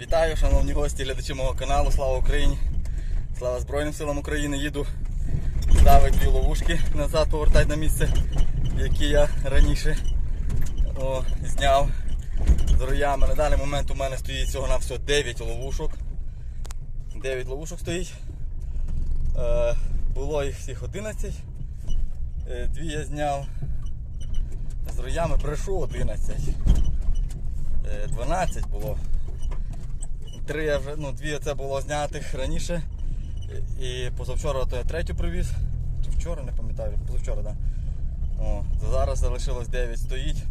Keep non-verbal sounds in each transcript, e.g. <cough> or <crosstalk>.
Вітаю, шановні гості, глядачі мого каналу. Слава Україні! Слава Збройним силам України. Їду ставити дві ловушки назад, повертати на місце, які я раніше о, зняв з роями. На даний момент у мене стоїть всього на всього 9 ловушок. 9 ловушок стоїть. Е, було їх всіх 11. Е, дві я зняв з роями, прийшов 11. Е, 12 було. Три я вже, ну, дві це було знятих раніше. І позавчора то я третю привіз. Чи вчора, не пам'ятаю, позавчора, так. Да. О, зараз залишилось 9 стоїть.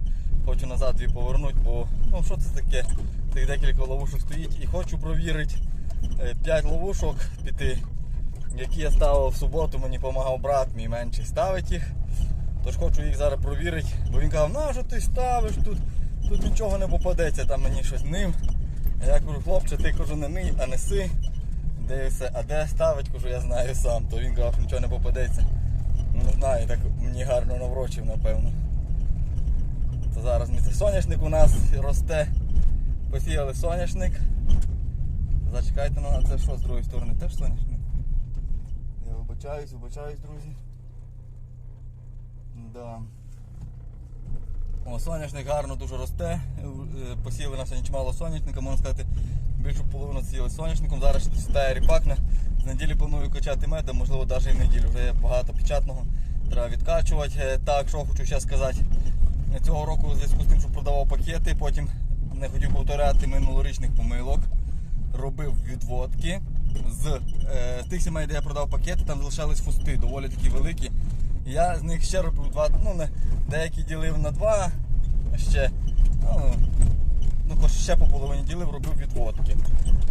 Хочу назад дві повернути, бо ну що це таке? Тих декілька ловушок стоїть. І хочу провірити 5 ловушок піти, які я ставив в суботу, мені допомагав брат мій менший ставить їх. Тож хочу їх зараз провірити, бо він казав, на що ти ставиш тут, тут нічого не попадеться, там мені щось нив. Я кажу, хлопче, ти кажу, не ний, а неси. Дивився, а де ставить, кажу, я знаю сам. То він казав, нічого не попадеться. Ну не знаю, так мені гарно наврочив, напевно. То зараз соняшник у нас росте. Посіяли соняшник. Зачекайте, ну а це що з другої сторони? Теж соняшник? Я вибачаюсь, вибачаюсь, друзі. Да. О, соняшник гарно дуже росте. Е, Посіяли на сьогодні чимало соняшника, можна сказати, більшу половину сіяли соняшником. Зараз ще стає ріпакна. З неділі планую качати мед, можливо навіть і неділю. Вже багато печатного. Треба відкачувати. Е, Так, що хочу ще сказати. Цього року в зв'язку з тим, що продавав пакети, потім не хотів повторяти минулорічних помилок. Робив відводки з е, тих сімей, де я продав пакети, там залишались фусти, доволі такі великі. Я з них ще робив два, ну деякі ділив на два, ще ну, ну ще по половині ділив, робив відводки.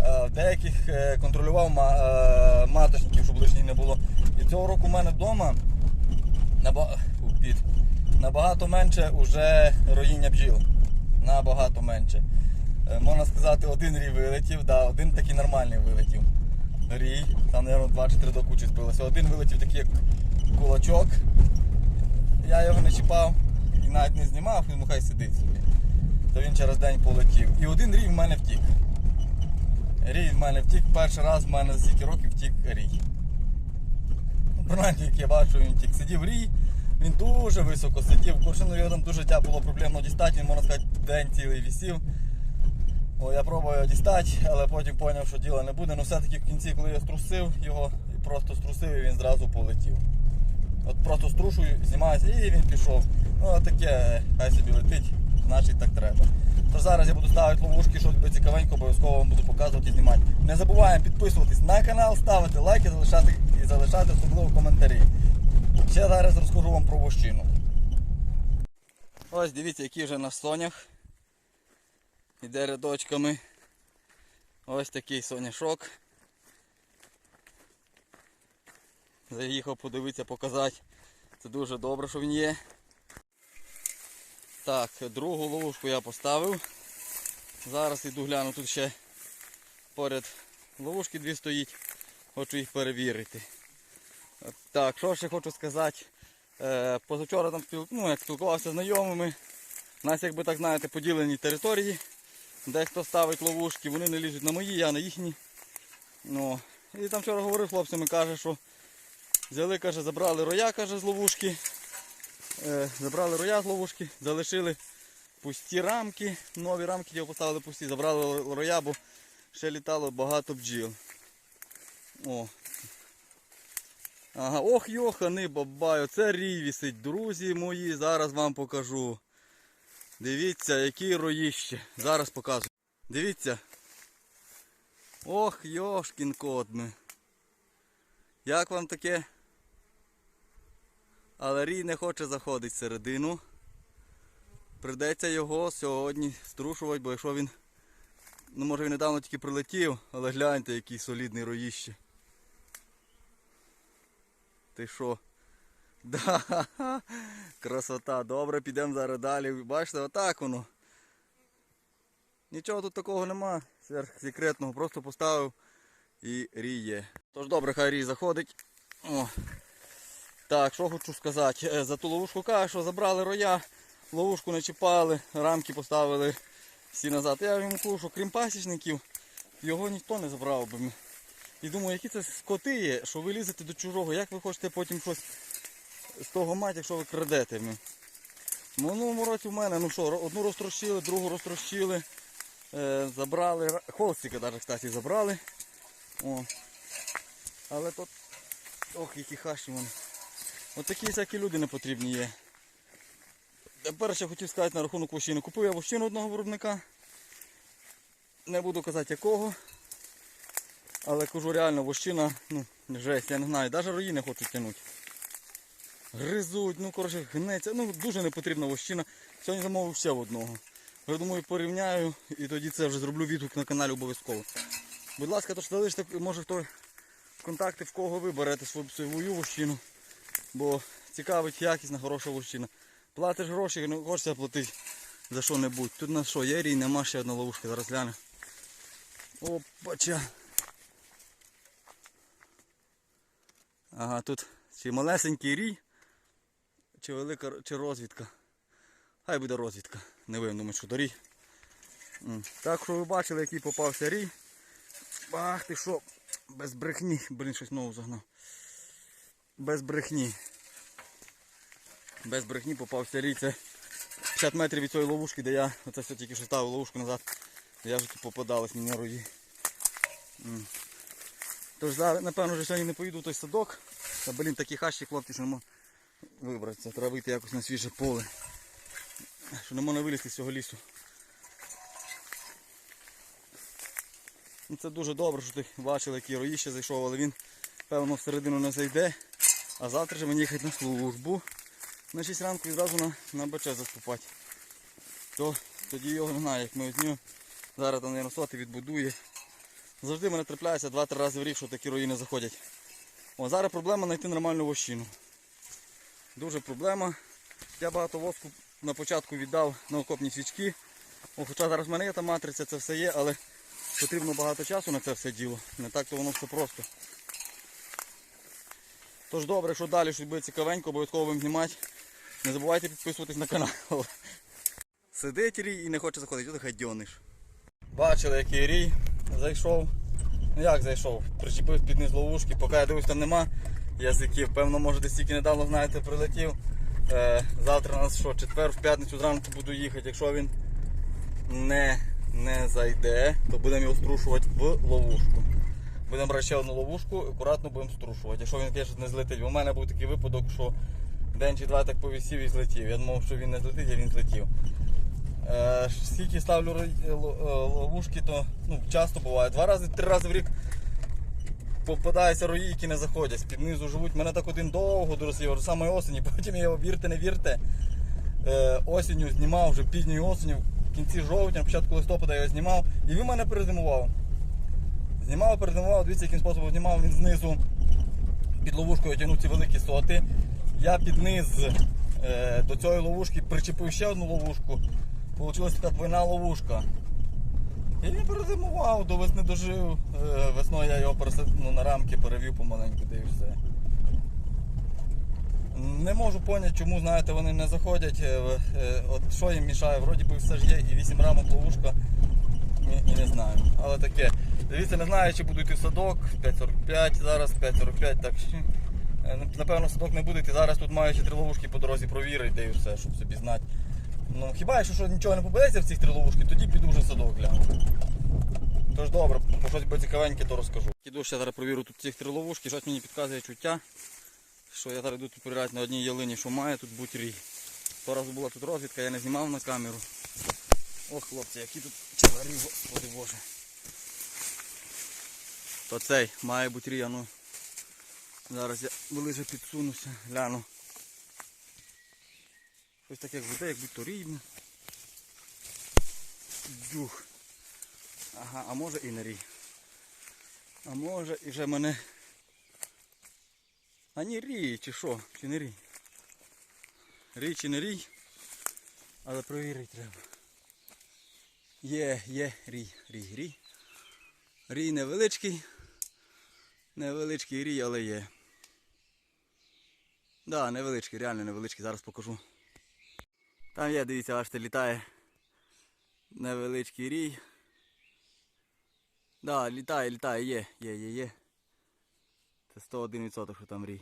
Е, деяких е, контролював е, маточників, щоб лишніх не було. І цього року в мене вдома набагато менше уже роїння бджіл. Набагато менше. Можна сказати, один рій вилетів, да, один такий нормальний вилетів. Рій, там, мабуть, два чи три до кучі збилося. Один вилетів такий як кулачок. Я його не чіпав і навіть не знімав, він хай сидить собі. То він через день полетів. І один рій в мене втік. Рій в мене втік. Перший раз в мене за стільки років втік рій. Ну, Принаймні, як я бачу, він втік. Сидів рій, він дуже високо сидів. Куршину його там дуже тя було проблемно дістати, він, можна сказати, день цілий вісів. О, я пробував його дістати, але потім зрозумів, що діла не буде. Ну все-таки в кінці, коли я струсив його, і просто струсив і він зразу полетів. От просто струшую, знімаюся і він пішов. Ну таке, хай собі летить, значить так треба. Тож зараз я буду ставити ловушки, щось буде цікавенько, обов'язково вам буду показувати і знімати. Не забуваємо підписуватись на канал, ставити лайки, залишати і залишати особливо коментарі. Ще зараз розкажу вам про вощину. Ось дивіться, який вже на сонях. Іде рядочками. Ось такий соняшок. Заїхав подивитися, показати. Це дуже добре, що він є. Так, другу ловушку я поставив. Зараз іду гляну, тут ще поряд ловушки дві стоїть. Хочу їх перевірити. Так, що ще хочу сказати. Е, позавчора там ну, як спілкувався з знайомими. У нас, якби так знаєте, поділені території. Дехто ставить ловушки, вони не лізуть на мої, я на їхні. Ну, і там вчора говорив хлопцями, каже, що взяли, каже, забрали роя, каже, з ловушки. Е, забрали роя з ловушки, залишили пусті рамки, нові рамки його поставили пусті, забрали роя, бо ще літало багато бджіл. О. Ага, ох йохани бабаю, це рій вісить, друзі мої, зараз вам покажу. Дивіться, які роїще. Зараз показую. Дивіться. Ох, йошкін кодми. Як вам таке? Але рій не хоче заходити всередину. Придеться його сьогодні струшувати, бо якщо він... Ну може він недавно тільки прилетів, але гляньте, який солідний роїще. Ти що? <laughs> Да, красота. Добре, підемо зараз далі. Бачите, отак воно. Нічого тут такого нема, сверхсекретного, просто поставив і ріє. Тож добре, хай рій заходить. О. Так, що хочу сказати. Е, За ту ловушку кажу, що забрали роя, ловушку не чіпали, рамки поставили всі назад. Я їм кажу, що крім пасічників, його ніхто не забрав би. І думаю, які це скоти є, що ви лізете до чужого, як ви хочете потім щось з того мати, якщо ви крадете. В минулому році в мене, ну що, одну розтрощили, другу розтрощили, е, забрали, ра- холстика навіть, кстати, забрали. О. Але тут, ох, які хащі вони. От такі всякі люди не потрібні є. Ще хотів сказати на рахунок вощини. Купив я вощину одного виробника. Не буду казати якого. Але кажу реально, вощина, ну, жесть, я не знаю, навіть рої хочуть тягнути. Гризуть, ну коротше, гнеться. Ну дуже не потрібна вощина. Сьогодні замовив ще в одного. Я думаю, порівняю і тоді це вже зроблю відгук на каналі обов'язково. Будь ласка, то ж залиште, може хто контакти, в кого ви берете свою, свою вощину. Бо цікавить якісна, хороша вощина. Платиш гроші, не хочеться платити за що-небудь. Тут на що, є рій, нема ще одна ловушка, зараз гляну. Опача. Ага, тут чи малесенький рій, чи велика чи розвідка. Хай буде розвідка. Не ви думаю, що то рій. Так що ви бачили, який попався рій. Ах ти що, без брехні. Блін, щось нову загнав. Без брехні. Без брехні попався рій. Це 50 метрів від цієї ловушки, де я оце все тільки що ставив ловушку назад. Я вже тут попадались мені рої. М. Тож зараз, напевно, вже сьогодні не поїду в той садок. Та блін, такі хащі хлопці, що не можу вибратися. Треба вийти якось на свіже поле. Що не можна вилізти з цього лісу. Ну, Це дуже добре, що ти бачив, який рої ще зайшов, але він, певно, всередину не зайде. А завтра же мені їхати на службу. На 6 ранку відразу на, на БЧ заступати. То тоді його не знаю, як ми візьмемо. Зараз там, мабуть, соти відбудує. Завжди мене трапляється 2-3 рази в рік, що такі рої не заходять. О, зараз проблема знайти нормальну вощину. Дуже проблема. Я багато воску на початку віддав на окопні свічки. О, хоча зараз в мене є та матриця, це все є, але потрібно багато часу на це все діло. Не так то воно все просто. Тож добре, що далі щось буде цікавенько, обов'язково будемо знімати. Не забувайте підписуватись на канал. <laughs> Сидить рій і не хоче заходити, ось гадьониш. Бачили, який рій зайшов. Ну як зайшов? Причепив під низ ловушки, поки я дивлюсь, там нема язиків. Певно, може десь тільки недавно, знаєте, прилетів. Е, завтра у нас що, четвер, в п'ятницю зранку буду їхати. Якщо він не, не зайде, то будемо його струшувати в ловушку. Будемо брати ще одну ловушку, акуратно будемо струшувати. Якщо він звісно, не злетить. У мене був такий випадок, що день чи два так повісів і злетів. Я думав, що він не злетить, а він злетів. Е, скільки ставлю ло- е, ловушки, то ну, часто буває. Два рази, три рази в рік попадаються рої, які не заходять. З-під низу живуть. Мене так один довго дорослів, саме осені. <laughs> Потім я його вірте, не вірте. Е, осінню знімав, вже пізньою осінню, в кінці жовтня, початку листопада я його знімав. І він мене перезимував. Знімав, перезимував, дивіться, яким способом знімав він знизу під ловушкою тягнув ці великі соти. Я під низ е, до цієї ловушки причепив ще одну ловушку. Получилася така двойна ловушка. І він перезимував, до весни дожив. Е, Весною я його пересад... ну, на рамки перевів помаленьку, де і все. Не можу поняти, чому знаєте, вони не заходять. Е, е, От що їм мішає, вроді би все ж є і 8 рамок ловушка. І, і не знаю. Але таке. Дивіться, не знаю, чи буду йти в садок. 5.45, зараз 5.45, так е, Напевно, садок не буде йти. Зараз тут маю ще три ловушки по дорозі провірити і все, щоб собі знати. Ну хіба якщо що нічого не попадеться в цих три ловушки, тоді піду вже в садок гляну. Тож добре, по щось буде цікавеньке, то розкажу. Іду ще зараз провірю тут цих три ловушки, щось мені підказує чуття. Що я зараз йду тут перевіряти на одній ялині, що має тут бути рій. То раз була тут розвідка, я не знімав на камеру. Ох, хлопці, які тут чаварі, господи боже. То цей має бути а ну. Зараз я ближе підсунуся, гляну. Ось таке як буде, як будь то рідне. Дюх. Ага, а може і не рій. А може і вже мене. А ні рій, чи що? Чи не рій? Рій чи не рій? Але провірити треба. Є, є, рій, рій, рій. Рій невеличкий. Невеличкий рій, але є. Да, невеличкий, реально невеличкий, зараз покажу. Там є, дивіться, бачите, літає невеличкий рій. Да, літає, літає, є, є, є, є. Це 101% що там рій.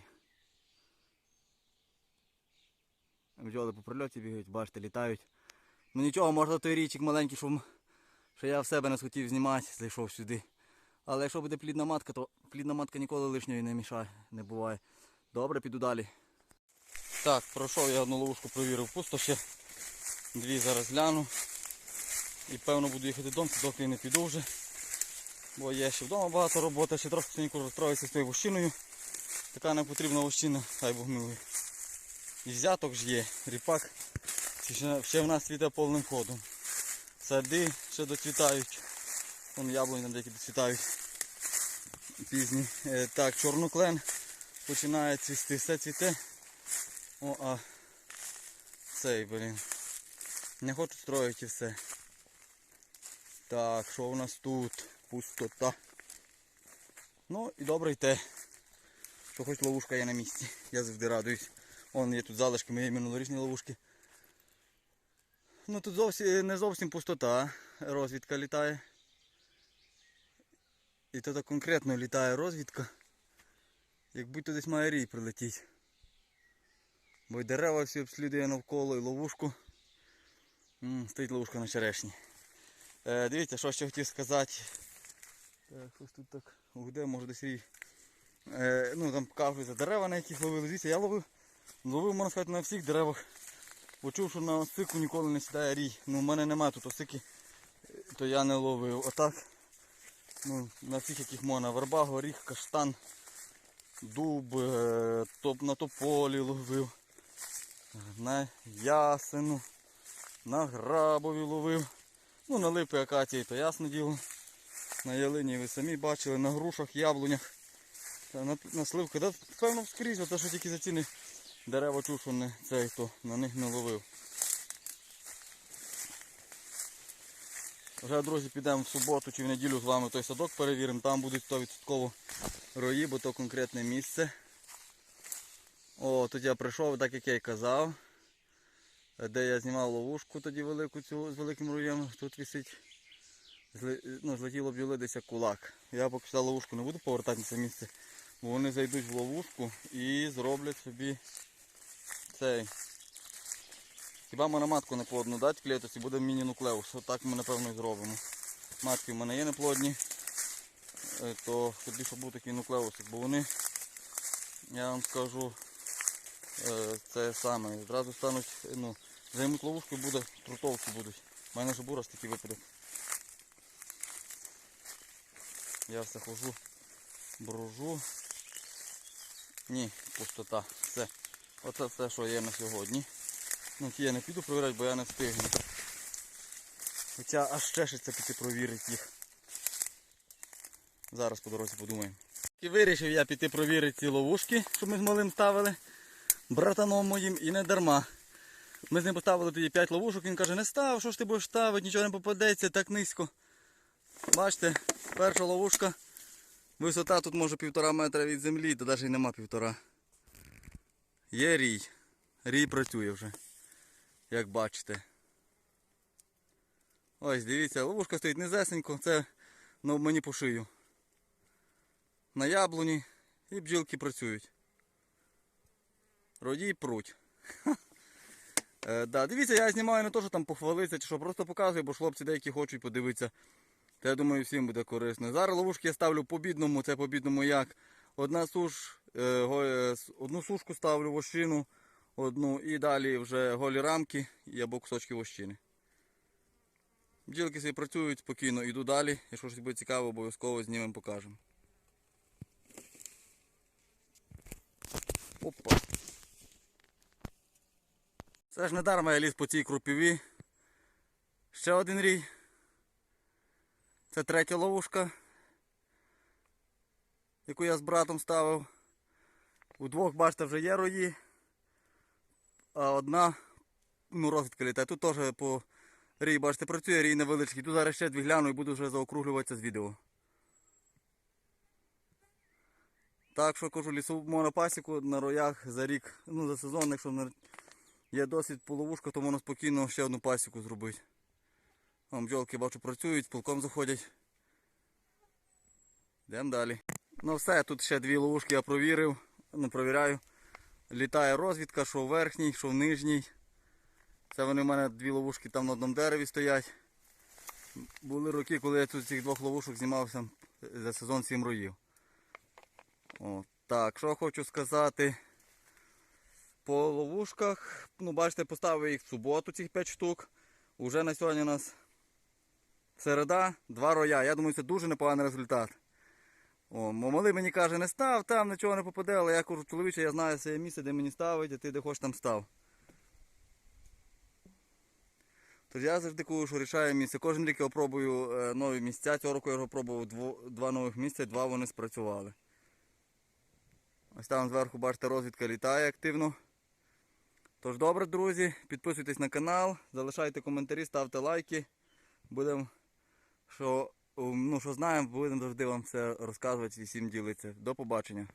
Бджоли по прильоті бігають, бачите, літають. Ну нічого, можна той річик маленький, що, що я в себе не схотів знімати, зайшов сюди. Але якщо буде плідна матка, то плідна матка ніколи лишньої не мішає, не буває. Добре, піду далі. Так, пройшов я одну ловушку, провірив пусто ще. Дві зараз гляну. І певно буду їхати додому, доки не піду вже. Бо є ще вдома багато роботи, ще трохи сьогодні розстроївся з тою вощиною. Така не потрібна вощина, хай Бог милує. І взяток ж є, ріпак ще в нас цвіте повним ходом. Сади ще доцвітають. Вон яблуні там деякі доцвітають. Пізні. Е, так, чорноклен починає цвісти, все цвіте. О, а цей, блін. Не хочу строїти все. Так, що у нас тут? Пустота. Ну і добре й те. Що хоч ловушка є на місці. Я завжди радуюсь. Вон є тут залишки моєї минулорічні ловушки. Ну тут зовсім не зовсім пустота. Розвідка літає. І так конкретно літає розвідка. Як будь-то десь має рій прилетіть. Бо й дерева всі обслідує навколо і ловушку. Стоїть ловушка на черешні. Е, дивіться, що ще хотів сказати. Так, щось тут так гуде, може десь рій. Е, ну там кажуть за дерева, на яких ловили. Дивіться, я ловив, ловив, можна сказати, на всіх деревах. Почув, що на осику ніколи не сідає рій. Ну, в мене немає тут осики, е, то я не ловив. Отак. Ну, на всіх яких можна. Верба, горіх, каштан, дуб, е, топ, на тополі ловив. На ясену, на грабові ловив. Ну, на липи акації, то ясне діло. На ялині ви самі бачили, на грушах, яблунях, на, на сливки. Да, певно, скрізь, те, що тільки за ціни дерева чув, цей, то на них не ловив. Вже, друзі, підемо в суботу чи в неділю з вами той садок перевіримо. Там будуть 100% рої, бо то конкретне місце. О, тут я прийшов, так як я й казав. Де я знімав ловушку тоді велику цю з великим роєм. Тут висить. Ну, злетіло бджоли десь кулак. Я поки що ловушку не буду повертати на це місце, бо вони зайдуть в ловушку і зроблять собі цей. Хіба ми матку не плодну дати клетості, буде міні-нуклеус. Отак ми напевно і зробимо. Матки в мене є неплодні, е, то тоді щоб був такий нуклеус, бо вони, я вам скажу, е, це саме. Зразу стануть, ну, займуть ловушку і буде, трутовки будуть. У мене ж був раз такий випадок. Я все хожу, брожу. Ні, пустота. Все. Оце все, що є на сьогодні. Ну, я не піду провіряти, бо я не встигну. Хоча аж чешеться піти провірити їх. Зараз по дорозі подумаємо. І вирішив я піти провірити ці ловушки, що ми з малим ставили. Братаном моїм і не дарма. Ми з ним поставили тоді 5 ловушок, він каже, не став, що ж ти будеш ставити, нічого не попадеться так низько. Бачите, перша ловушка. Висота тут може півтора метра від землі, та навіть нема півтора. Є рій. Рій працює вже. Як бачите. Ось, дивіться, ловушка стоїть низесенько, це ну, мені по шию. На яблуні і бджілки працюють. Родій пруть. <laughs> Е, да, дивіться, я знімаю не то, що там похвалитися, чи що, просто показую, бо хлопці деякі хочуть подивитися. Та я думаю, всім буде корисно. Зараз ловушки я ставлю по бідному, це по бідному як. Одна суш, е, е, одну сушку ставлю вощину, одну і далі вже голі рамки і або кусочки вощини. Бджілки собі працюють спокійно, іду далі. Якщо щось буде цікаво, обов'язково знімемо, покажемо. Опа. Це ж не дарма я ліз по цій крупіві. Ще один рій. Це третя ловушка, яку я з братом ставив. У двох, бачите, вже є рої, а одна ну, розвідка літає. Тут теж по рій, бачите, працює рій невеличкий. Тут зараз ще дві гляну і буду вже заокруглюватися з відео. Так що кажу, лісову монопасіку на роях за рік, ну за сезон, якщо є досвід по ловушку, то можна спокійно ще одну пасіку зробити. Там бджолки бачу працюють, полком заходять. Йдемо далі. Ну все, тут ще дві ловушки я провірив. Ну, провіряю. Літає розвідка, що в верхній, що в нижній. Це вони в мене дві ловушки там на одному дереві стоять. Були роки, коли я тут цих двох ловушок знімався за сезон 7 роїв. Так, що хочу сказати. По ловушках, ну бачите, поставив їх в суботу, цих 5 штук. Уже на сьогодні у нас середа, два роя. Я думаю, це дуже непоганий результат. О, малий мені каже, не став, там нічого не попаде, але я кажу, чоловіче, я знаю своє місце, де мені ставить, а ти де хочеш там став. Тож я завжди кажу, що рішаю місце. Кожен рік я пробую е, нові місця. Цього року я вже пробував два нових місця, два вони спрацювали. Ось там зверху, бачите, розвідка літає активно. Тож добре, друзі, підписуйтесь на канал, залишайте коментарі, ставте лайки. Будемо, що, ну, що знаємо, будемо завжди вам все розказувати і всім ділитися. До побачення.